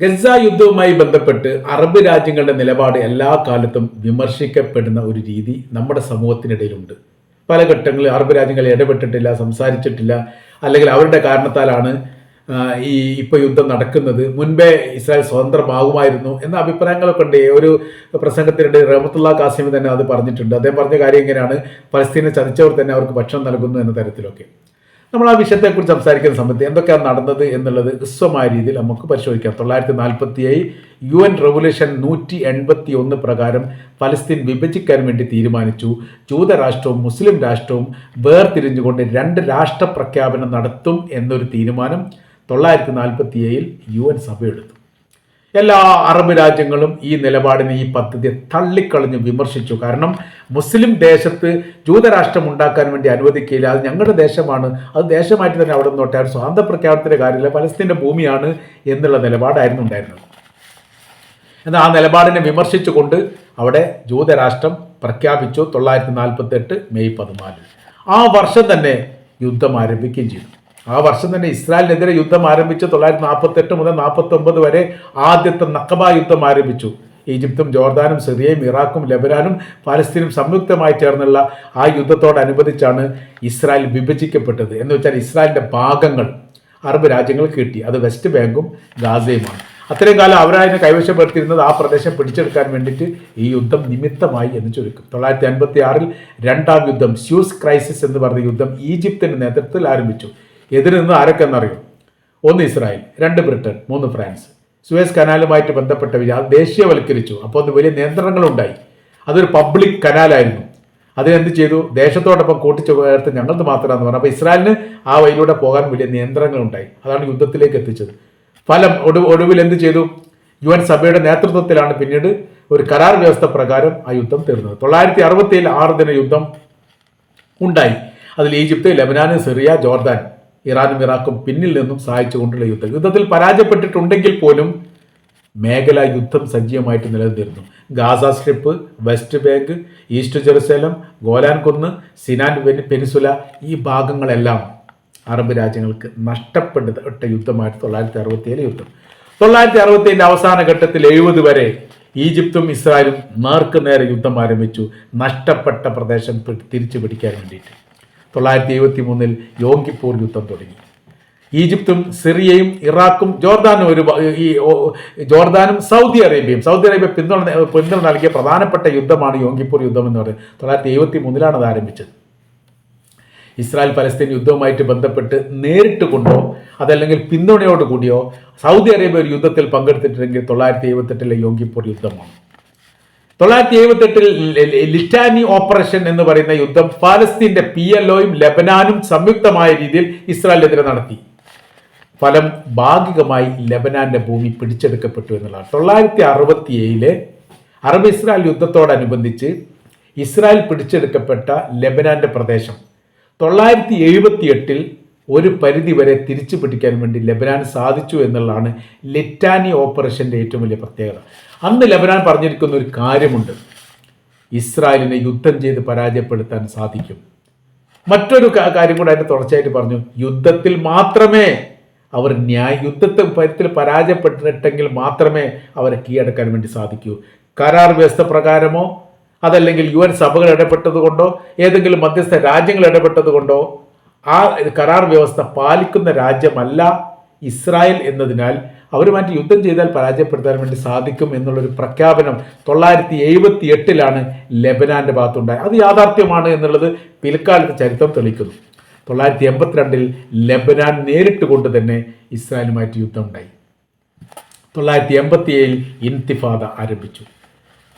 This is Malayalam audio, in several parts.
ഗസ യുദ്ധവുമായി ബന്ധപ്പെട്ട് അറബ് രാജ്യങ്ങളുടെ നിലപാട് എല്ലാ കാലത്തും വിമർശിക്കപ്പെടുന്ന ഒരു രീതി നമ്മുടെ സമൂഹത്തിനിടയിലുണ്ട്. പല ഘട്ടങ്ങളിൽ അറബ് രാജ്യങ്ങൾ ഇടപെട്ടിട്ടില്ല സംസാരിച്ചിട്ടില്ല അല്ലെങ്കിൽ അവരുടെ കാരണത്താലാണ് ഈ ഇപ്പോൾ യുദ്ധം നടക്കുന്നത്. മുൻപേ ഇസ്രായേൽ സ്വതന്ത്രമാകുമായിരുന്നു എന്ന അഭിപ്രായങ്ങളൊക്കെ ഉണ്ട് ഒരു പ്രസംഗത്തിനിടെ റഹമത്തുള്ള കാസിമി തന്നെ അത് പറഞ്ഞിട്ടുണ്ട്. അദ്ദേഹം പറഞ്ഞ കാര്യം ഇങ്ങനെയാണ്. പലസ്തീനെ ചതിച്ചവർ തന്നെ അവർക്ക് ഭക്ഷണം നൽകുന്നു എന്ന തരത്തിലൊക്കെ. നമ്മൾ ആ വിഷയത്തെക്കുറിച്ച് സംസാരിക്കുന്ന സമയത്ത് എന്തൊക്കെയാണ് നടന്നത് എന്നുള്ളത് ഹ്രസ്വമായ രീതിയിൽ നമുക്ക് പരിശോധിക്കാം. തൊള്ളായിരത്തി നാൽപ്പത്തി ഏഴ് യു എൻ റെവല്യൂഷൻ നൂറ്റി എൺപത്തി ഒന്ന് പ്രകാരം ഫലസ്തീൻ വിഭജിക്കാൻ വേണ്ടി തീരുമാനിച്ചു. ജൂതരാഷ്ട്രവും മുസ്ലിം രാഷ്ട്രവും വേർതിരിഞ്ഞുകൊണ്ട് രണ്ട് രാഷ്ട്ര പ്രഖ്യാപനം നടത്തും എന്നൊരു തീരുമാനം തൊള്ളായിരത്തി നാൽപ്പത്തി ഏഴിൽ യു എൻ സഭയെടുത്തു എല്ലാ അറബ് രാജ്യങ്ങളും ഈ നിലപാടിനെ ഈ പദ്ധതിയെ തള്ളിക്കളഞ്ഞ് വിമർശിച്ചു. കാരണം മുസ്ലിം ദേശത്ത് ജൂതരാഷ്ട്രം ഉണ്ടാക്കാൻ വേണ്ടി അനുവദിക്കില്ല അത് ഞങ്ങളുടെ ദേശമാണ്. അത് ദേശമായിട്ട് തന്നെ അവിടെ നിന്നോട്ടെ. അവർ സ്വാതന്ത്ര്യ പ്രഖ്യാപനത്തിന്റെ കാര്യമില്ല. പലസ്തീന്റെ ഭൂമിയാണ് എന്നുള്ള നിലപാടായിരുന്നു ഉണ്ടായിരുന്നത്. എന്നാൽ ആ നിലപാടിനെ വിമർശിച്ചുകൊണ്ട് അവിടെ ജൂതരാഷ്ട്രം പ്രഖ്യാപിച്ചു തൊള്ളായിരത്തി നാൽപ്പത്തെട്ട് മെയ് പതിനാലിൽ ആ വർഷം തന്നെ യുദ്ധം ആരംഭിക്കുകയും ചെയ്തു. ആ വർഷം തന്നെ ഇസ്രായേലിനെതിരെ യുദ്ധം ആരംഭിച്ച് തൊള്ളായിരത്തി നാൽപ്പത്തി എട്ട് മുതൽ നാൽപ്പത്തി ഒമ്പത് വരെ ആദ്യത്തെ നക്കബ യുദ്ധം ആരംഭിച്ചു. ഈജിപ്തും ജോർദാനും സിറിയയും ഇറാഖും ലബനാനും പാലസ്തീനും സംയുക്തമായി ചേർന്നുള്ള ആ യുദ്ധത്തോടനുബന്ധിച്ചാണ് ഇസ്രായേൽ വിഭജിക്കപ്പെട്ടത്. എന്ന് വെച്ചാൽ ഇസ്രായേലിന്റെ ഭാഗങ്ങൾ അറബ് രാജ്യങ്ങൾ കിട്ടി. അത് വെസ്റ്റ് ബാങ്കും ഗാസയുമാണ്. അത്രയും കാലം അവരതിനെ കൈവശപ്പെടുത്തിയിരുന്നത് ആ പ്രദേശം പിടിച്ചെടുക്കാൻ വേണ്ടിയിട്ട് ഈ യുദ്ധം നിമിത്തമായി എന്ന് ചുരുക്കും. തൊള്ളായിരത്തി അൻപത്തി ആറിൽ രണ്ടാം യുദ്ധം സ്യൂസ് ക്രൈസിസ് എന്ന് പറഞ്ഞ യുദ്ധം ഈജിപ്തിന്റെ നേതൃത്വത്തിൽ ആരംഭിച്ചു. എതിര് നിന്ന് ആരൊക്കെ എന്നറിയും? ഒന്ന് ഇസ്രായേൽ രണ്ട് ബ്രിട്ടൻ മൂന്ന് ഫ്രാൻസ്. സുവേസ് കനാലുമായിട്ട് ബന്ധപ്പെട്ട വിജയം അത് ദേശീയവൽക്കരിച്ചു. അപ്പോൾ അത് വലിയ നിയന്ത്രണങ്ങളുണ്ടായി. അതൊരു പബ്ലിക് കനാലായിരുന്നു. അതിനെന്ത് ചെയ്തു? ദേശത്തോടൊപ്പം കൂട്ടിച്ചേർത്ത് ഞങ്ങൾക്ക് മാത്രമാണെന്ന് പറഞ്ഞു. അപ്പോൾ ഇസ്രായേലിന് ആ വഴിയിലൂടെ പോകാൻ വലിയ നിയന്ത്രണങ്ങളുണ്ടായി. അതാണ് യുദ്ധത്തിലേക്ക് എത്തിച്ചത്. ഫലം ഒടു ഒടുവിൽ എന്ത് ചെയ്തു? യു എൻ സഭയുടെ നേതൃത്വത്തിലാണ് പിന്നീട് ഒരു കരാർ വ്യവസ്ഥ പ്രകാരം ആ യുദ്ധം തീർന്നത്. തൊള്ളായിരത്തി അറുപത്തിയേഴ് ആറ് ദിന യുദ്ധം ഉണ്ടായി. അതിൽ ഈജിപ്ത് ലെബനാൻ സിറിയ ജോർദാൻ ഇറാനും ഇറാഖും പിന്നിൽ നിന്നും സഹായിച്ചുകൊണ്ടുള്ള യുദ്ധം യുദ്ധത്തിൽ പരാജയപ്പെട്ടിട്ടുണ്ടെങ്കിൽ പോലും മേഖല യുദ്ധം സജീവമായിട്ട് നിലനിന്നിരുന്നു. Gaza strip West Bank East Jerusalem Golan കുന്ന് സിനാൻ പെനി- പെനിസുല ഈ ഭാഗങ്ങളെല്ലാം അറബ് രാജ്യങ്ങൾക്ക് നഷ്ടപ്പെട്ട യുദ്ധമായിട്ട് തൊള്ളായിരത്തി അറുപത്തിയേഴ് യുദ്ധം. തൊള്ളായിരത്തി അറുപത്തിയേഴിന്റെ അവസാന ഘട്ടത്തിൽ എഴുപത് വരെ ഈജിപ്തും ഇസ്രായേലും നേർക്കുനേരെ യുദ്ധം ആരംഭിച്ചു. നഷ്ടപ്പെട്ട പ്രദേശം തിരിച്ചു പിടിക്കാൻ വേണ്ടിയിട്ട്. തൊള്ളായിരത്തി എഴുപത്തി മൂന്നിൽ യോങ്കിപ്പൂർ യുദ്ധം തുടങ്ങി. ഈജിപ്തും സിറിയയും ഇറാഖും ജോർദാനും ഒരു ഈ ജോർദാനും സൗദി അറേബ്യയും. സൗദി അറേബ്യ പിന്തുണ പിന്തുണ നൽകിയ പ്രധാനപ്പെട്ട യുദ്ധമാണ് യോങ്കിപ്പൂർ യുദ്ധം എന്ന് പറയുന്നത്. തൊള്ളായിരത്തി എഴുപത്തി മൂന്നിലാണ് അത് ആരംഭിച്ചത്. ഇസ്രായേൽ പലസ്തീൻ യുദ്ധവുമായിട്ട് ബന്ധപ്പെട്ട് നേരിട്ട് കൊണ്ടോ അതല്ലെങ്കിൽ പിന്തുണയോട് കൂടിയോ സൗദി അറേബ്യ ഒരു യുദ്ധത്തിൽ പങ്കെടുത്തിട്ടുണ്ടെങ്കിൽ തൊള്ളായിരത്തി എഴുപത്തെട്ടിലെ യോങ്കിപ്പൂർ യുദ്ധമാണ്. തൊള്ളായിരത്തി എഴുപത്തെട്ടിൽ ലിറ്റാനി ഓപ്പറേഷൻ എന്ന് പറയുന്ന യുദ്ധം ഫലസ്തീന്റെ പി എൽ ഒയും ലെബനാനും സംയുക്തമായ രീതിയിൽ ഇസ്രായേലിനെതിരെ നടത്തി. ഫലം ഭാഗികമായി ലബനാന്റെ ഭൂമി പിടിച്ചെടുക്കപ്പെട്ടു എന്നുള്ളതാണ്. തൊള്ളായിരത്തി അറുപത്തി ഏഴിലെ അറബ് ഇസ്രായേൽ യുദ്ധത്തോടനുബന്ധിച്ച് ഇസ്രായേൽ പിടിച്ചെടുക്കപ്പെട്ട ലബനാന്റെ പ്രദേശം. തൊള്ളായിരത്തി എഴുപത്തി എട്ടിൽ ഒരു പരിധി വരെ തിരിച്ചു പിടിക്കാൻ വേണ്ടി ലബനാൻ സാധിച്ചു എന്നുള്ളതാണ് ലിറ്റാനി ഓപ്പറേഷന്റെ ഏറ്റവും വലിയ പ്രത്യേകത. അന്ന് ലബനാൻ പറഞ്ഞിരിക്കുന്ന ഒരു കാര്യമുണ്ട്. ഇസ്രായേലിനെ യുദ്ധം ചെയ്ത് പരാജയപ്പെടുത്താൻ സാധിക്കും. മറ്റൊരു കാര്യം കൂടെ അതിന്റെ തുടർച്ചയായിട്ട് പറഞ്ഞു. യുദ്ധത്തിൽ മാത്രമേ അവർ ന്യായ യുദ്ധത്തെ പരത്തിൽ പരാജയപ്പെട്ടിട്ടെങ്കിൽ മാത്രമേ അവരെ കീഴടക്കാൻ വേണ്ടി സാധിക്കൂ. കരാർ വ്യവസ്ഥ പ്രകാരമോ അതല്ലെങ്കിൽ യു എൻ സഭകൾ ഇടപെട്ടതുകൊണ്ടോ ഏതെങ്കിലും മധ്യസ്ഥ രാജ്യങ്ങൾ ഇടപെട്ടത് കൊണ്ടോ ആ കരാർ വ്യവസ്ഥ പാലിക്കുന്ന രാജ്യമല്ല ഇസ്രായേൽ എന്നതിനാൽ അവരുമായിട്ട് യുദ്ധം ചെയ്താൽ പരാജയപ്പെടുത്താൻ വേണ്ടി സാധിക്കും എന്നുള്ളൊരു പ്രഖ്യാപനം തൊള്ളായിരത്തി എഴുപത്തി എട്ടിലാണ് ലെബനാന്റെ ഭാഗത്തുണ്ടായത്. അത് യാഥാർത്ഥ്യമാണ് എന്നുള്ളത് പിൽക്കാലത്ത് ചരിത്രം തെളിക്കുന്നു തൊള്ളായിരത്തി എൺപത്തിരണ്ടിൽ ലെബനാൻ നേരിട്ട് കൊണ്ട് തന്നെ ഇസ്രായേലുമായിട്ട് യുദ്ധം ഉണ്ടായി തൊള്ളായിരത്തി എൺപത്തി ഏഴിൽ ഇൻതിഫാദ ആരംഭിച്ചു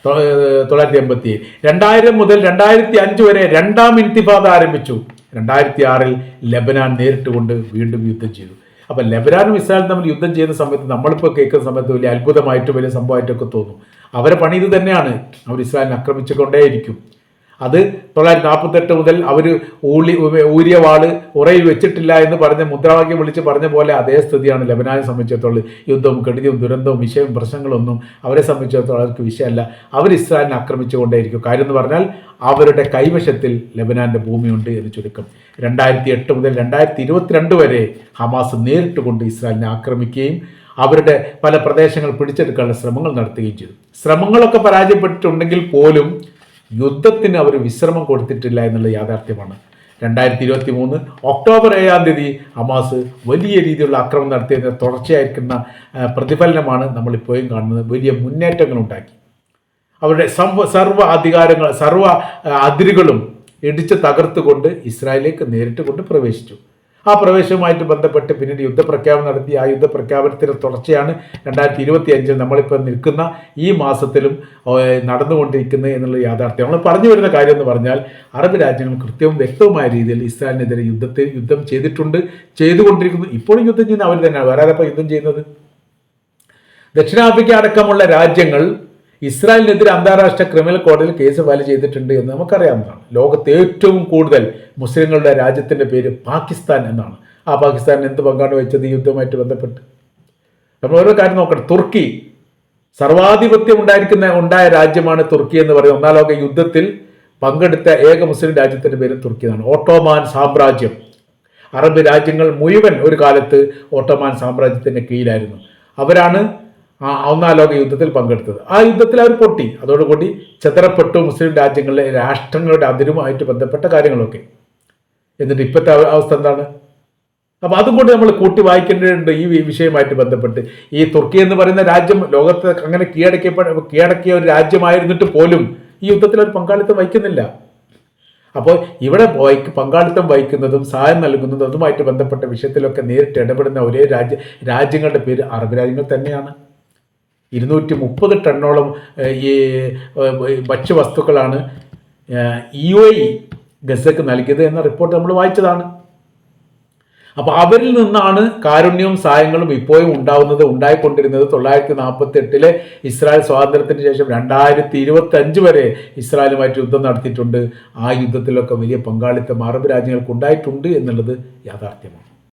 തൊള്ളായിരത്തി എൺപത്തി ഏഴ് രണ്ടായിരം മുതൽ രണ്ടായിരത്തി അഞ്ച് വരെ രണ്ടാം ഇൻതിഫാദ ആരംഭിച്ചു. രണ്ടായിരത്തി ആറിൽ ലബനാൻ നേരിട്ട് കൊണ്ട് വീണ്ടും യുദ്ധം ചെയ്തു. അപ്പം ലബനാനും ഇസ്രായേലും തമ്മിൽ യുദ്ധം ചെയ്യുന്ന സമയത്ത് നമ്മളിപ്പോൾ കേൾക്കുന്ന സമയത്ത് വലിയ അത്ഭുതമായിട്ടും വലിയ സംഭവമായിട്ടൊക്കെ തോന്നും. അവരെ പണി ഇത് തന്നെയാണ്. അവർ ഇസ്രായേലിനെ ആക്രമിച്ചുകൊണ്ടേയിരിക്കും. അത് തൊള്ളായിരത്തി നാൽപ്പത്തെട്ട് മുതൽ അവർ ഊളി ഊരിയ വാൾ ഉറയിൽ വെച്ചിട്ടില്ല എന്ന് പറഞ്ഞ് മുദ്രാവാക്യം വിളിച്ച് പറഞ്ഞ പോലെ അതേ സ്ഥിതിയാണ് ലബനാനെ സംബന്ധിച്ചിടത്തോളം യുദ്ധവും കെടുതിയും ദുരന്തവും വിഷയവും പ്രശ്നങ്ങളൊന്നും അവരെ സംബന്ധിച്ചിടത്തോളം അവർക്ക് വിഷയമല്ല. അവർ ഇസ്രായേലിനെ ആക്രമിച്ചുകൊണ്ടേയിരിക്കും കാര്യം എന്ന് പറഞ്ഞാൽ അവരുടെ കൈവശത്തിൽ ലബനാന്റെ ഭൂമിയുണ്ട് എന്ന് ചുരുക്കം. രണ്ടായിരത്തി എട്ട് മുതൽ രണ്ടായിരത്തി ഇരുപത്തിരണ്ട് വരെ ഹമാസ് നേരിട്ട് കൊണ്ട് ഇസ്രായേലിനെ ആക്രമിക്കുകയും അവരുടെ പല പ്രദേശങ്ങൾ പിടിച്ചെടുക്കാനുള്ള ശ്രമങ്ങൾ നടത്തുകയും ചെയ്തു. ശ്രമങ്ങളൊക്കെ പരാജയപ്പെട്ടിട്ടുണ്ടെങ്കിൽ പോലും യുദ്ധത്തിന് അവർ വിശ്രമം കൊടുത്തിട്ടില്ല എന്നുള്ള യാഥാർത്ഥ്യമാണ്. രണ്ടായിരത്തി ഇരുപത്തി മൂന്ന് ഒക്ടോബർ ഏഴാം തീയതി ഹമാസ് വലിയ രീതിയിലുള്ള ആക്രമണം നടത്തിയതിന് തുടർച്ചയായിരിക്കുന്ന പ്രതിഫലനമാണ് നമ്മളിപ്പോഴും കാണുന്നത്. വലിയ മുന്നേറ്റങ്ങൾ ഉണ്ടാക്കി. അവരുടെ സർവ സർവ അധികാരങ്ങൾ സർവ അതിരുകളും ഇടിച്ച് തകർത്തുകൊണ്ട് ഇസ്രായേലിലേക്ക് നേരിട്ട് കൊണ്ട് പ്രവേശിച്ചു. ആ പ്രവേശവുമായിട്ട് ബന്ധപ്പെട്ട് പിന്നീട് യുദ്ധപ്രഖ്യാപനം നടത്തി. ആ യുദ്ധപ്രഖ്യാപനത്തിന്റെ തുടർച്ചയാണ് രണ്ടായിരത്തി ഇരുപത്തി അഞ്ചിൽ നമ്മളിപ്പോൾ നിൽക്കുന്ന ഈ മാസത്തിലും നടന്നുകൊണ്ടിരിക്കുന്നത് എന്നുള്ള യാഥാർത്ഥ്യം. നമ്മൾ പറഞ്ഞു വരുന്ന കാര്യം എന്ന് പറഞ്ഞാൽ അറബ് രാജ്യങ്ങൾ കൃത്യവും വ്യക്തവുമായ രീതിയിൽ ഇസ്രായേലിനെതിരെ യുദ്ധത്തിൽ യുദ്ധം ചെയ്തിട്ടുണ്ട് ചെയ്തുകൊണ്ടിരിക്കുന്നു. ഇപ്പോഴും യുദ്ധം ചെയ്യുന്ന അവർ തന്നെയാണ്. വേറെ യുദ്ധം ചെയ്യുന്നത്? ദക്ഷിണാഫ്രിക്ക അടക്കമുള്ള രാജ്യങ്ങൾ ഇസ്രായേലിനെതിരെ അന്താരാഷ്ട്ര ക്രിമിനൽ കോടതിയിൽ കേസ് ഫയൽ ചെയ്തിട്ടുണ്ട് എന്ന് നമുക്കറിയാവുന്നതാണ്. ലോകത്ത് ഏറ്റവും കൂടുതൽ മുസ്ലിങ്ങളുടെ രാജ്യത്തിന്റെ പേര് പാകിസ്ഥാൻ എന്നാണ്. ആ പാകിസ്ഥാൻ എന്ത് പങ്കാണ് വെച്ചത് യുദ്ധവുമായിട്ട് ബന്ധപ്പെട്ട്? നമ്മൾ ഓരോ കാര്യം നോക്കണം. തുർക്കി സർവാധിപത്യം ഉണ്ടായിരിക്കുന്ന ഉണ്ടായ രാജ്യമാണ് തുർക്കി എന്ന് പറയുന്നത്. ഒന്നാം ലോക യുദ്ധത്തിൽ പങ്കെടുത്ത ഏക മുസ്ലിം രാജ്യത്തിന്റെ പേര് തുർക്കി എന്നാണ്. ഓട്ടോമാൻ സാമ്രാജ്യം. അറബ് രാജ്യങ്ങൾ മുഴുവൻ ഒരു കാലത്ത് ഓട്ടോമാൻ സാമ്രാജ്യത്തിന്റെ കീഴിലായിരുന്നു. അവരാണ് ഒന്നാം ലോക യുദ്ധത്തിൽ പങ്കെടുത്തത്. ആ യുദ്ധത്തിൽ അവർ പൊട്ടി. അതോടുകൂടി ചെതറപ്പെട്ടു മുസ്ലിം രാജ്യങ്ങളിലെ രാഷ്ട്രങ്ങളുടെ അതിരുമായിട്ട് ബന്ധപ്പെട്ട കാര്യങ്ങളൊക്കെ. എന്നിട്ട് ഇപ്പോഴത്തെ അവസ്ഥ എന്താണ്? അപ്പോൾ അതും കൊണ്ട് നമ്മൾ കൂട്ടി വായിക്കേണ്ടതുണ്ട് ഈ വിഷയമായിട്ട് ബന്ധപ്പെട്ട്. ഈ തുർക്കി എന്ന് പറയുന്ന രാജ്യം ലോകത്ത് അങ്ങനെ കീഴടക്കിയപ്പോൾ കീഴടക്കിയ ഒരു രാജ്യമായിരുന്നിട്ട് പോലും ഈ യുദ്ധത്തിൽ അവർ പങ്കാളിത്തം വഹിക്കുന്നില്ല. അപ്പോൾ ഇവിടെ വഹിക്ക് പങ്കാളിത്തം വഹിക്കുന്നതും സഹായം നൽകുന്നതും അതുമായിട്ട് ബന്ധപ്പെട്ട വിഷയത്തിലൊക്കെ നേരിട്ട് ഇടപെടുന്ന ഒരേ രാജ്യ രാജ്യങ്ങളുടെ പേര് അറബ് രാജ്യങ്ങൾ തന്നെയാണ്. ഇരുന്നൂറ്റി മുപ്പത് ടണ്ണോളം ഈ ഭക്ഷ്യവസ്തുക്കളാണ് ഇ ഒ ഗസക്ക് നൽകിയത് എന്ന റിപ്പോർട്ട് നമ്മൾ വായിച്ചതാണ്. അപ്പോൾ അവരിൽ നിന്നാണ് കാരുണ്യവും സഹായങ്ങളും ഇപ്പോഴും ഉണ്ടാവുന്നത് ഉണ്ടായിക്കൊണ്ടിരുന്നത്. തൊള്ളായിരത്തി നാൽപ്പത്തി എട്ടിലെ ഇസ്രായേൽ സ്വാതന്ത്ര്യത്തിന് ശേഷം രണ്ടായിരത്തി ഇരുപത്തി അഞ്ച് വരെ ഇസ്രായേലുമായിട്ട് യുദ്ധം നടത്തിയിട്ടുണ്ട്. ആ യുദ്ധത്തിലൊക്കെ വലിയ പങ്കാളിത്തം അറബ് രാജ്യങ്ങൾക്ക് ഉണ്ടായിട്ടുണ്ട് എന്നുള്ളത് യാഥാർത്ഥ്യമാണ്.